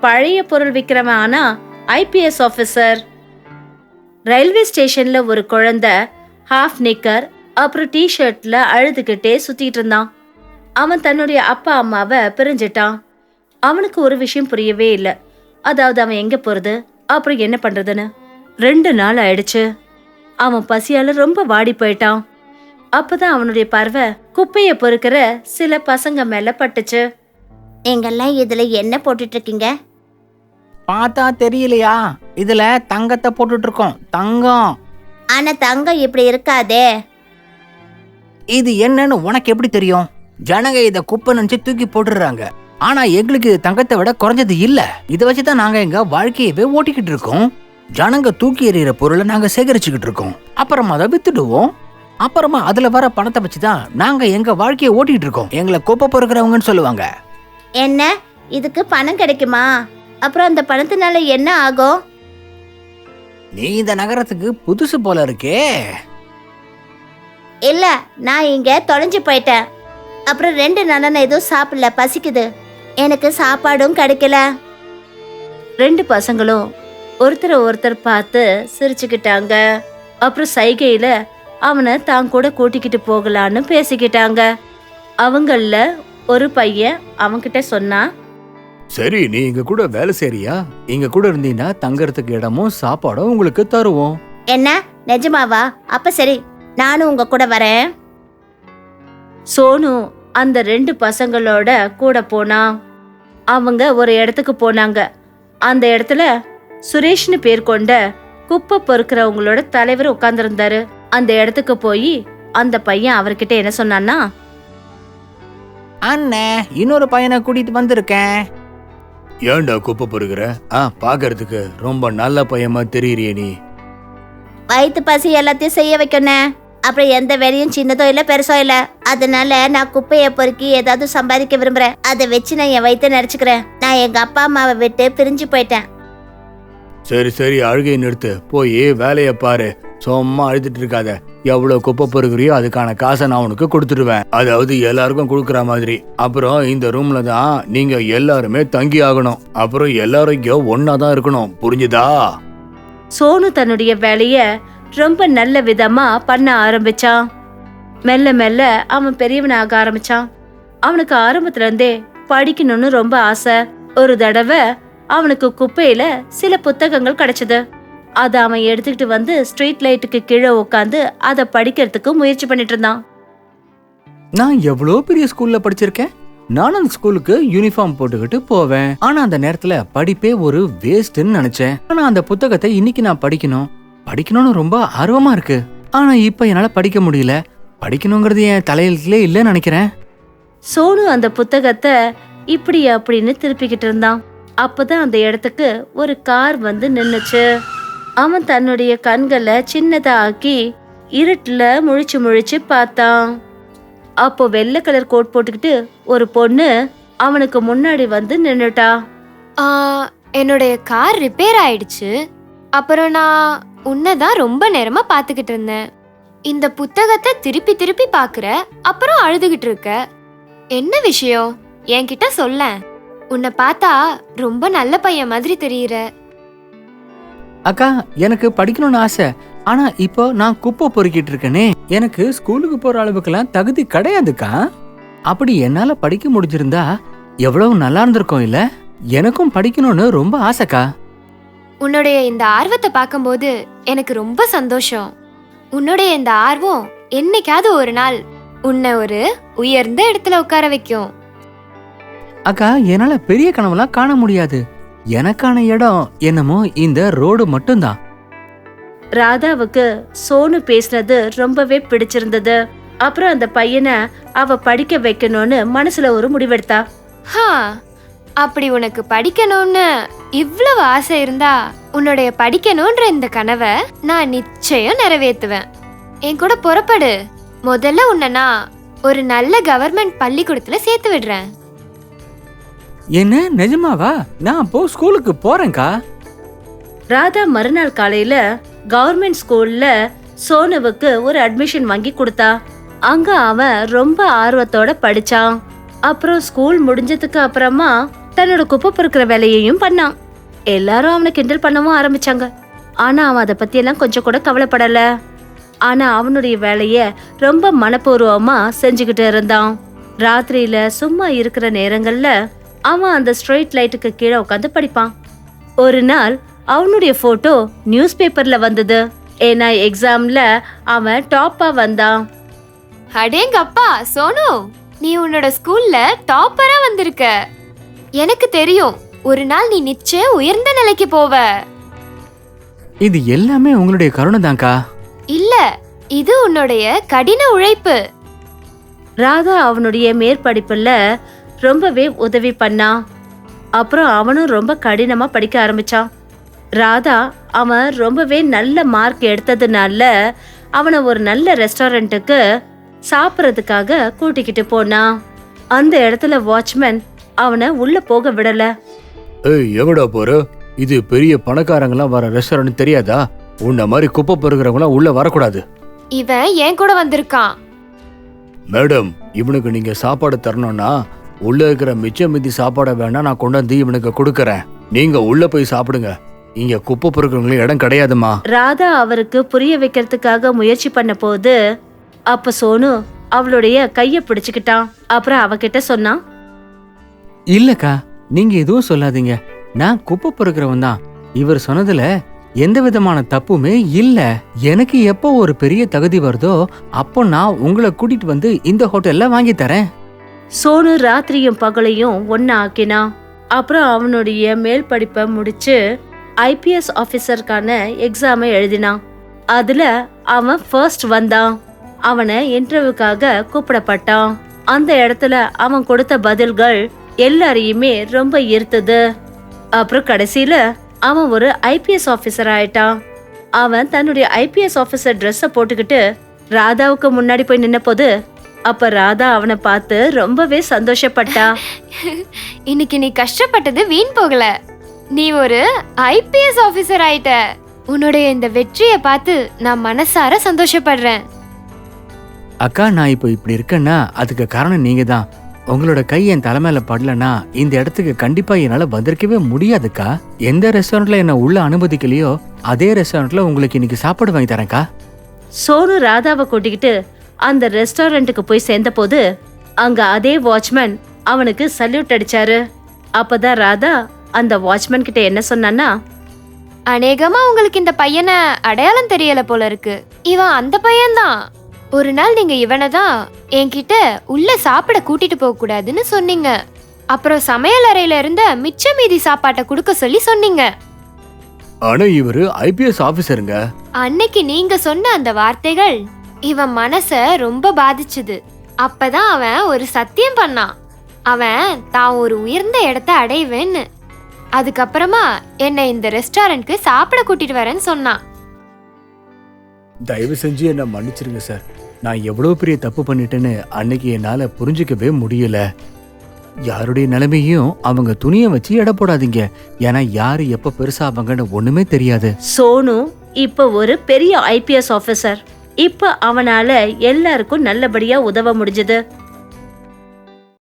பழைய பொருள் விற்கிறவன் ஆனா ஐபிஎஸ் ஆஃபீஸர் ரயில்வே ஸ்டேஷன்ல ஒரு குழந்தை ஹாஃப் நிக்கர் அப்புறம் டிஷர்ட்ல அழுதுகிட்டே சுத்திட்டு இருந்தான். அவன் தன்னுடைய அப்பா அம்மாவை பிரிஞ்சிட்டான். அவனுக்கு ஒரு விஷயம் புரியவே இல்லை. அதாவது அவன் எங்க போறது? அப்புறம் என்ன பண்றதுன்னு? ரெண்டு நாள் ஆயிடுச்சு. அவன் பசியால ரொம்ப வாடி போயிட்டான். அப்பதான் அவனுடைய பார்வை குப்பைய பொறுக்கிற சில பசங்க மேல பட்டுச்சு. எங்கெல்லாம் இதுல என்ன போட்டுட்டு இருக்கீங்க பார்த்தா தெரியலையா? இதுல தங்கத்தை போட்டுட்டு இருக்கோம் தங்கம். ஆனா தங்கம் இப்படி இருக்காதே. இது என்னன்னு உனக்கு எப்படி தெரியும்? ஜனங்க இத குப்பை நினைச்சு தூக்கி போட்டுடுறாங்க. ஆனா எங்களுக்கு இது தங்கத்தை விட குறைஞ்சது இல்ல. இத வச்சுதான் நாங்க எங்க வாழ்க்கையவே ஓட்டிக்கிட்டு இருக்கோம். ஜனங்க தூக்கி எறிகிற பொருளை நாங்க சேகரிச்சுக்கிட்டு இருக்கோம். அப்புறமா அதை வித்துடுவோம். அப்புறமா அதுல வர பணத்தை வச்சுதான் நாங்க எங்க வாழ்க்கையை ஓட்டிக்கிட்டு இருக்கோம். எங்களை குப்பை பொறுக்கிறவங்கன்னு சொல்லுவாங்க. என்ன? இதுக்கு பணம் கிடைக்குமா? அப்புறம் அந்த பணத்தினால என்ன ஆகும்? நீ இந்த நகரத்துக்கு புதுசு போல இருக்கே. இல்ல நான் இங்க தொலைஞ்சு போயிட்டேன். அப்புறம் ரெண்டு நாளா நான் எதுவும் சாப்பிடல பசிக்குது. எனக்கு சாப்பாடும் கிடைக்கல. ரெண்டு பசங்களும் ஒருத்தரை ஒருத்தர் பார்த்து சிரிச்சுக்கிட்டாங்க. அப்புறம் சைகையில அவனை தான் கூட கூட்டிக்கிட்டு போகலான்னு பேசிக்கிட்டாங்க. அவங்கள ஒரு பையன் அவன்கிட்ட சொன்னான் சரி நீ இங்க கூட வேலை செய்றியா? இங்க கூட இருந்தீங்கன்னா தங்கறதுக்கு இடமும் சாப்பாடும் உங்களுக்கு தருவோம். என்ன? நிஜமாவா? அப்ப சரி நானும் உங்க கூட வரேன். சோனு அந்த ரெண்டு பசங்களோட கூட போனான் அவங்க ஒரு இடத்துக்கு போனாங்க. அந்த இடத்துல சுரேஷ்னு பேர் கொண்ட குப்பை பொறுக்கிறவங்களோட தலைவர் உட்கார்ந்திருந்தாரு. அந்த இடத்துக்கு போய் அந்த பையன் அவர்கிட்ட என்ன சொன்னான்னா அண்ணே இன்னொரு பையனை கூட்டிட்டு வந்திருக்கேன். ஏன்டா குப்பை பொறுக்கிற? ஆ பாக்குறதுக்கு ரொம்ப நல்ல பையமா தெரியறியே நீ. வயிற்று பசி எல்லாத்தையும் செய்ய வைக்கணும் அப்புறம் எந்த வேலையும் சின்னதோ இல்ல பெருசோ இல்ல. அதனால நான் குப்பையை பொறுக்கி ஏதாவது சம்பாதிக்க விரும்புறேன். அதை வச்சு நான் என் வயிற்ற நினைச்சுக்கிறேன் நான் எங்க அப்பா அம்மாவை விட்டு பிரிஞ்சு போயிட்டேன். சரி சரி அழுகை நிறுத்து. போய் வேலைய பாரு. சும்மா அழுதுட்டு இருக்காத. எவ்வளவு குப்பை பொறுக்கிறியோ அதுக்கான காசை நான் உனக்கு கொடுத்துடுவேன். அதாவது எல்லாருக்கும் கொடுக்குற மாதிரி. அப்புறம் இந்த ரூம்ல தான் நீங்க எல்லாருமே தங்கி ஆகணும். அப்புறம் எல்லாரும் இங்க ஒன்னா தான் இருக்கணும். புரிஞ்சுதா? சோனு தன்னுடைய வேலைய ரொம்ப நல்ல விதமா பண்ண ஆரம்பிச்சான். மெல்ல மெல்ல அவன் பெரியவனாக ஆரம்பிச்சான். அவனுக்கு ஆரம்பத்துல இருந்தே படிக்கணும்னு ரொம்ப ஆசை. ஒரு தடவை அவனுக்கு குப்பையில சில புத்தகங்கள் கிடைச்சது. அத அவன் எடுத்துக்கிட்டு வந்து ஸ்ட்ரீட் லைட்டுக்கு கீழே உட்காந்து அதை படிக்கிறதுக்கு முயற்சி பண்ணிட்டு இருந்தான். நான் எவ்வளோ பெரிய ஸ்கூல்ல படிச்சிருக்கேன்? நானும் அந்த ஸ்கூலுக்கு யூனிஃபார்ம் போட்டுக்கிட்டு போவேன். ஆனா அந்த நேரத்துல படிப்பே ஒரு வேஸ்ட்னு நினைச்சேன். ஆனா அந்த புத்தகத்தை இன்னைக்கு நான் படிக்கணும். படிக்கணும்னு ரொம்ப ஆர்வமா இருக்கு. ஆனா இப்ப என்னால படிக்க முடியல. படிக்கணுங்கிறது என் தலையிலே இல்லைன்னு நினைக்கிறேன். சோனு அந்த புத்தகத்தை இப்படி அப்படின்னு திருப்பிக்கிட்டு இருந்தான். அப்பதான் அந்த இடத்துக்கு ஒரு கார் வந்து நின்னுச்சு. அவன் தன்னுடைய கண்களை சின்னதாக்கி ஆக்கி முழிச்சு முழிச்சு பார்த்தான். அப்போ வெள்ளை கலர் கோட் போட்டுக்கிட்டு ஒரு பொண்ணு அவனுக்கு முன்னாடி வந்து நின்னுட்டா. என்னுடைய கார் ரிப்பேர் ஆயிடுச்சு. அப்புறம் நான் உன்னை தான் ரொம்ப நேரமா பார்த்துக்கிட்டு இருந்தேன். இந்த புத்தகத்தை திருப்பி திருப்பி பார்க்குற அப்புறம் அழுதுகிட்டு இருக்க. என்ன விஷயம்? என்கிட்ட சொல்லேன். உன்னை பார்த்தா ரொம்ப நல்ல பையன் மாதிரி தெரியுற. அக்கா எனக்கு படிக்கணும்னு ஆசை. ஆனா இப்போ நான் குப்பை பொறுக்கிட்டு இருக்கேனே. எனக்கு ஸ்கூலுக்கு போற அளவுக்குலாம் தகுதி கிடையாதுக்கா. அப்படி என்னால படிக்க முடிஞ்சிருந்தா எவ்வளவு நல்லா இருந்திருக்கும் இல்ல? எனக்கும் படிக்கணும்னு ரொம்ப ஆசைக்கா. உன்னுடைய இந்த ஆர்வத்தை பார்க்கும்போது எனக்கு ரொம்ப சந்தோஷம். உன்னுடைய இந்த ஆர்வம் என்னைக்காவது ஒரு நாள் உன்னை ஒரு உயர்ந்த இடத்துல உட்கார வைக்கும். அக்கா என்னால பெரிய கனவுலாம் காண முடியாது. எனக்கான இடம் என்னமோ இந்த ரோடு மட்டும்தான். ராதாவுக்கு சோனு பேசினது ரொம்பவே பிடிச்சிருந்தது. அப்புறம் அந்த பையனை அவ படிக்க வைக்கணும்னு மனசுல ஒரு முடிவெடுத்தா. ஹா அப்படி உனக்கு படிக்கணும்னு இவ்வளவு ஆசை இருந்தா உன்னுடைய படிக்கணும்ன்ற இந்த கனவை நான் நிச்சயம் நிறைவேத்துவேன் என் கூட புறப்படு. முதல்ல உன்னை நான் ஒரு நல்ல கவர்மெண்ட் பள்ளிக்கூடத்துல சேர்த்து விடுறேன். என்ன நிஜமாவா? நான் அப்போ ஸ்கூலுக்கு போறேன்க்கா. ராதா மறுநாள் காலையில கவர்மெண்ட் ஸ்கூல்ல சோனுவுக்கு ஒரு அட்மிஷன் வாங்கி கொடுத்தா. அங்க அவன் ரொம்ப ஆர்வத்தோட படிச்சான். அப்புறம் ஸ்கூல் முடிஞ்சதுக்கு அப்புறமா தன்னோட குப்பை பொறுக்கிற வேலையையும் பண்ணான். எல்லாரும் அவனை கிண்டல் பண்ணவும் ஆரம்பிச்சாங்க. ஆனா அவன் அதை பத்தியெல்லாம் கொஞ்சம் கூட கவலைப்படல. ஆனா அவனுடைய வேலைய ரொம்ப மனப்பூர்வமா செஞ்சுக்கிட்டு இருந்தான். ராத்திரியில சும்மா இருக்கிற நேரங்கள்ல அவன் அந்த ஸ்ட்ரீட் லைட்டுக்கு கீழே உட்காந்து படிப்பான். ஒரு நாள் அவனுடைய போட்டோ நியூஸ் பேப்பர்ல வந்தது. ஏன்னா எக்ஸாம்ல அவன் டாப்பா வந்தான். அடேங்கப்பா சோனு நீ உன்னோட ஸ்கூல்ல டாப்பரா வந்திருக்க. எனக்கு தெரியும் ஒரு நாள் நீ நிச்சயம் உயர்ந்த நிலைக்கு போவ. இது எல்லாமே உங்களுடைய கருணை தான்க்கா. இல்ல இது உன்னுடைய கடின உழைப்பு. ராதா அவனுடைய மேற்படிப்புல ரொம்பவே உதவி பண்ணான் அப்புறம் அவனும் ரொம்ப கடினமா படிக்க ஆரம்பிச்சான். ராதா அவன் ரொம்பவே நல்ல மார்க் எடுத்ததுனால அவனை ஒரு நல்ல ரெஸ்டாரண்ட்டுக்கு சாப்பிட்றதுக்காக கூட்டிக்கிட்டு போனான் அந்த இடத்துல வாட்ச்மேன் அவனை உள்ள போக விடல. ஏய் எங்கடா போற? இது பெரிய பணக்காரங்களாம் வர ரெஸ்டாரண்ட் தெரியாதா? உன்ன மாதிரி குப்பை பொறுக்கிறவங்களாம் உள்ள வரக்கூடாது. இவன் என் கூட வந்திருக்கான். மேடம் இவனுக்கு நீங்க சாப்பாடு தரணும்னா உள்ள இருக்கிற மிச்ச மீதி சாப்பாடை வேணா நான் கொண்டு வந்து இவனுக்கு கொடுக்கறேன். நீங்க உள்ள போய் சாப்பிடுங்க. இங்க குப்பை பொறுக்கிறவங்களுக்கு இடம் கிடையாதுமா ராதா அவருக்கு புரிய வைக்கிறதுக்காக முயற்சி பண்ண போது அப்ப சோனு அவளுடைய கைய பிடிச்சுக்கிட்டான். அப்புறம் அவகிட்ட சொன்னான் இல்லக்கா நீங்க எதுவும் சொல்லாதீங்க. நான் குப்பை பொறுக்கிறவன் தான். இவர் சொன்னதுல எந்த விதமான தப்புமே இல்ல. எனக்கு எப்போ ஒரு பெரிய தகுதி வருதோ அப்போ நான் உங்களை கூட்டிட்டு வந்து இந்த ஹோட்டல்ல வாங்கி தரேன். சோனு ராத்திரியும் பகலையும் ஒன்னா ஆக்கினான் அப்புறம் அவனுடைய மேல் படிப்பை முடிச்சு ஐபிஎஸ் ஆபீசருக்கான எக்ஸாமை எழுதினான் அதுல அவன் ஃபர்ஸ்ட் வந்தான். அவனை இன்டர்வியூக்காக கூப்பிடப்பட்டான். அந்த இடத்துல அவன் கொடுத்த பதில்கள் எல்லாரையுமே ரொம்ப ஈர்த்தது. அப்புறம் கடைசியில அவன் ஒரு ஐபிஎஸ் ஆபீசர் ஆயிட்டான். அவன் தன்னுடைய ஐபிஎஸ் ஆபீசர் ட்ரெஸ்ஸை போட்டுக்கிட்டு ராதாவுக்கு முன்னாடி போய் நின்ன போது அப்ப ராதா அவனை பார்த்து ரொம்பவே சந்தோஷப்பட்டா. இன்னைக்கு நீ கஷ்டப்பட்டது வீண் போகல. நீ ஒரு ஐபிஎஸ் ஆபீசர் ஆயிட்ட. உன்னுடைய இந்த வெற்றியை பார்த்து நான் மனசார சந்தோஷப்படுறேன். அக்கா நான் இப்போ இப்படி இருக்கேன்னா அதுக்கு காரணம் நீங்க தான் உங்களோட கை என் தலைமையில படலனா இந்த இடத்துக்கு கண்டிப்பா என்னால வந்திருக்கவே முடியாதுக்கா. எந்த ரெஸ்டாரண்ட்ல என்ன உள்ள அனுமதிக்கலையோ அதே ரெஸ்டாரண்ட்ல உங்களுக்கு இன்னைக்கு சாப்பாடு வாங்கி தரேன்க்கா. சோனு ராதாவை கூட்டிக்கிட்டு அந்த ரெஸ்டாரண்ட்டுக்கு போய் சேர்ந்தபோது அங்க அதே வாட்ச்மேன் அவனுக்கு சல்யூட் அடிச்சாரு. அப்பதான் ராதா அந்த வாட்ச்மேன் கிட்ட என்ன சொன்னான்னா அநேகமா உங்களுக்கு இந்த பையனை அடையாளம் தெரியல போல இருக்கு. இவன் அந்த பையன்தான். ஒரு நாள் நீங்க இவனை தான் என்கிட்ட உள்ள சாப்பிட கூட்டிட்டு போக கூடாதுன்னு சொன்னீங்க. அப்புறம் சமையல் அறையில இருந்த மிச்ச மீதி சாப்பாட்டை கொடுக்க சொல்லி சொன்னீங்க. ஆனா இவரு ஐபிஎஸ் ஆபீசருங்க. அன்னைக்கு நீங்க சொன்ன அந்த வார்த்தைகள் இவன் மனச ரொம்ப பாதிச்சுது. அப்பதான் அவன் ஒரு சத்தியம் பண்ணான். அவன் தான் ஒரு உயர்ந்த இடத்த அடைவேன்னு. அதுக்கப்புறமா என்னை இந்த ரெஸ்டாரண்ட்க்கு சாப்பிட கூட்டிட்டு வரேன்னு சொன்னான். தயவு செஞ்சு என்ன மன்னிச்சிருங்க சார். நான் எவ்வளவு பெரிய தப்பு பண்ணிட்டேன்னு அன்னைக்கு என்னால புரிஞ்சுக்கவே முடியல. யாருடைய நிலைமையும் அவங்க துணியை வச்சு எடை போடாதீங்க. ஏன்னா யாரு எப்ப பெருசாவாங்கன்னு ஒண்ணுமே தெரியாது. சோனு இப்ப ஒரு பெரிய ஐபிஎஸ் ஆபீசர் இப்போ அவனால எல்லாருக்கும் நல்லபடியா உதவ முடிஞ்சது.